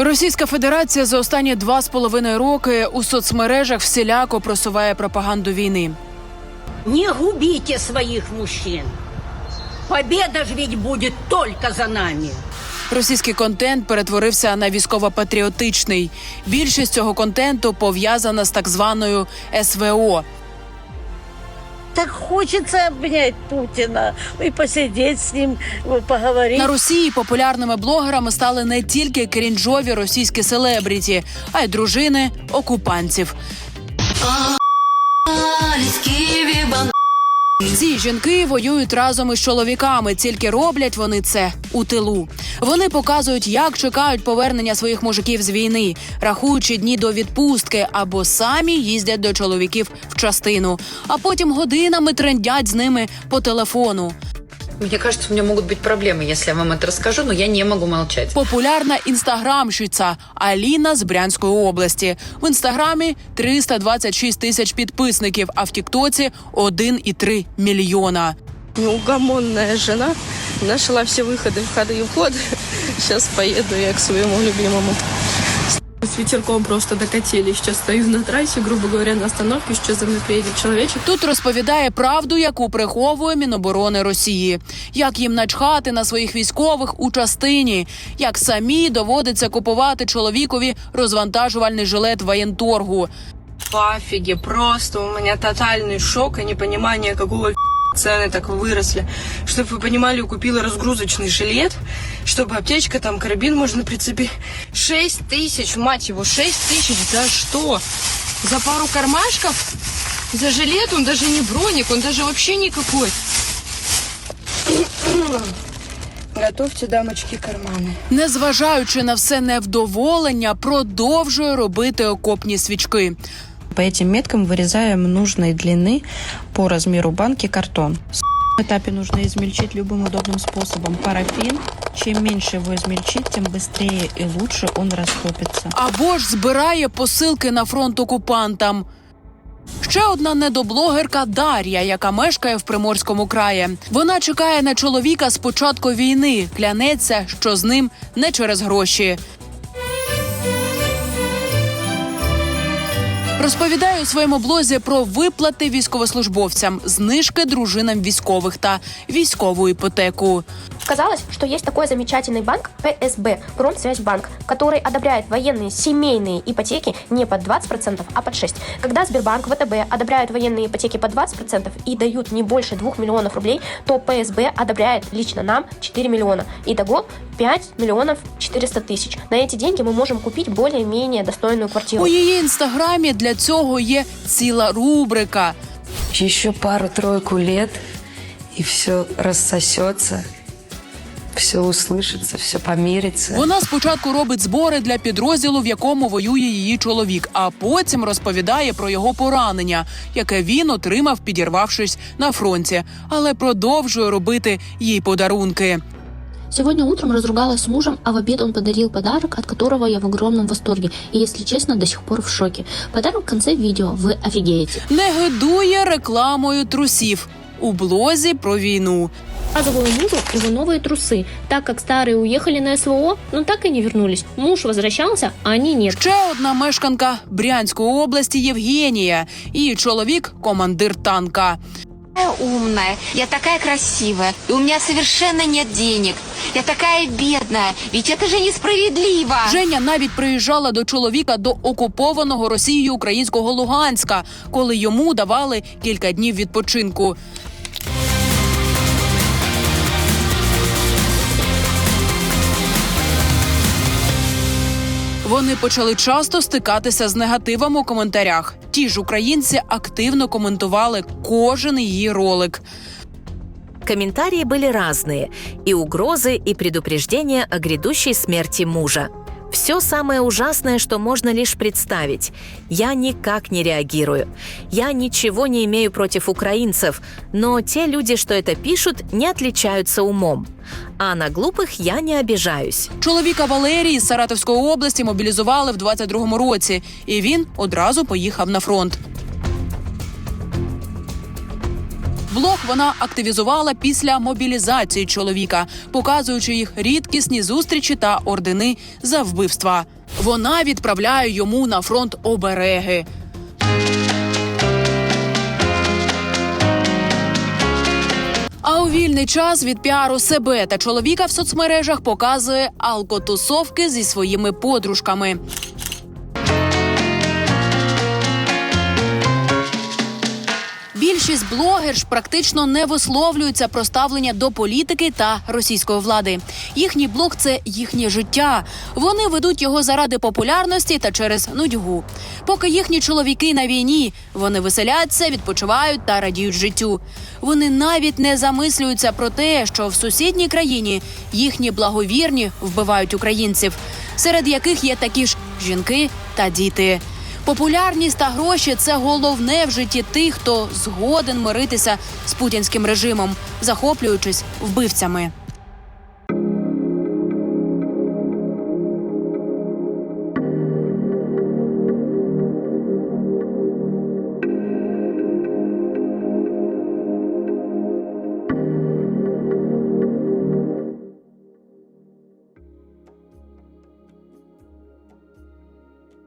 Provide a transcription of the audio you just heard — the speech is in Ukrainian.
Російська Федерація за останні два з половиною роки у соцмережах всіляко просуває пропаганду війни. Не губите своих мужчин. Победа ж ведь будет только за нами. Російський контент перетворився на військово-патріотичний. Більшість цього контенту пов'язана з так званою СВО. Так хочеться обнять Путіна і посидіти з ним, поговорити. На Росії популярними блогерами стали не тільки крінжові російські селебріті, а й дружини окупантів. Жінки воюють разом із чоловіками, тільки роблять вони це у тилу. Вони показують, як чекають повернення своїх мужиків з війни, рахуючи дні до відпустки, або самі їздять до чоловіків в частину, а потім годинами трендять з ними по телефону. Мне кажется, у меня могут быть проблемы, если я вам это расскажу, но я не могу молчать. Популярна інстаграмщиця Аліна з Брянської області. В інстаграмі 326 тисяч підписників, а в Тіктоці 1,3 мільйона. неугомонная жена нашла все выходы, входы и входы. Сейчас поеду я к своему любимому. Ветерком просто докатили. Сейчас стою на трассе, грубо говоря, на остановке. Сейчас за мной приедет человечек. Тут розповідає правду, яку приховує Міноборони Росії, як їм начхати на своїх військових у частині, як самі доводиться купувати чоловікові розвантажувальний жилет воєнторгу. Пофиге, просто у меня тотальный шок и непонимание, какого цены так выросли. Чтобы вы понимали, купила разгрузочный жилет, чтобы аптечка, там карабин можно прицепить. Шесть тысяч, мать его, шесть тысяч, за что? За пару кармашков? За жилет он даже не броник, он даже вообще никакой. Готовьте, дамочки, карманы. Незважаючи на все невдоволення, продовжує робити окопні свічки. По этим меткам вырезаем нужной длины по размеру банки картон. На этапе нужно измельчить любым удобным способом парафин. Чем меньше его измельчить, тем быстрее и лучше он растопится. або ж збирає посилки на фронт окупантам. Ще одна недоблогерка Дар'я, яка мешкає в Приморському краї. Вона чекає на чоловіка з початку війни. Клянеться, що з ним не через гроші. Розповідає у своєму блозі про виплати військовослужбовцям, знижки дружинам військових та військову іпотеку. Казалось, что есть такой замечательный банк ПСБ, Промсвязьбанк, который одобряет военные семейные ипотеки не под 20%, а под 6%. Когда Сбербанк, ВТБ одобряют военные ипотеки под 20% и дают не больше 2 миллионов рублей, то ПСБ одобряет лично нам 4 миллиона. Итого 5 миллионов 400 тысяч. На эти деньги мы можем купить более-менее достойную квартиру. У її інстаграмі для цього є ціла рубрика. Еще пару-тройку лет, и все рассосется, все услышится, все помирится. Вона спочатку робить збори для підрозділу, в якому воює її чоловік, а потім розповідає про його поранення, яке він отримав, підірвавшись на фронті, але продовжує робити їй подарунки. Сегодня утром разругалась с мужем, а в обед он подарил подарок, от которого я в огромном восторге и, если честно, до сих пор в шоке. Подарок в конце видео, вы офигеете. Не гидує рекламою трусів у блозі про війну. Показываю мужу его новые трусы, так как старые уехали на СВО, но так и не вернулись. Муж возвращался, а они нет. Ще одна мешканка Брянської області Євгенія. Її чоловік командир танка. умная, я такая красивая, и у меня совершенно нет денег. Я такая бідна, ведь это же несправедливо. Женя навіть приїжджала до чоловіка до окупованого Росією українського Луганська, коли йому давали кілька днів відпочинку. Вони почали часто стикатися з негативом у коментарях. Ті ж українці активно коментували кожен її ролик. Комментарии были разные. И угрозы, и предупреждения о грядущей смерти мужа. Все самое ужасное, что можно лишь представить. Я никак не реагирую. Я ничего не имею против украинцев, но те люди, что это пишут, не отличаются умом. А на глупых я не обижаюсь. Чоловіка Валерії з Саратовської області мобілізували в 22-му році, і він одразу поїхав на фронт. Блог вона активізувала після мобілізації чоловіка, показуючи їх рідкісні зустрічі та ордени за вбивства. Вона відправляє йому на фронт обереги. А у вільний час від піару себе та чоловіка в соцмережах показує алкотусовки зі своїми подружками. Більшість блогерш практично не висловлюються про ставлення до політики та російської влади. Їхній блог це їхнє життя. Вони ведуть його заради популярності та через нудьгу. Поки їхні чоловіки на війні, вони веселяться, відпочивають та радіють життю. Вони навіть не замислюються про те, що в сусідній країні їхні благовірні вбивають українців, серед яких є такі ж жінки та діти. Популярність та гроші це головне в житті тих, хто згоден миритися з путінським режимом, захоплюючись вбивцями.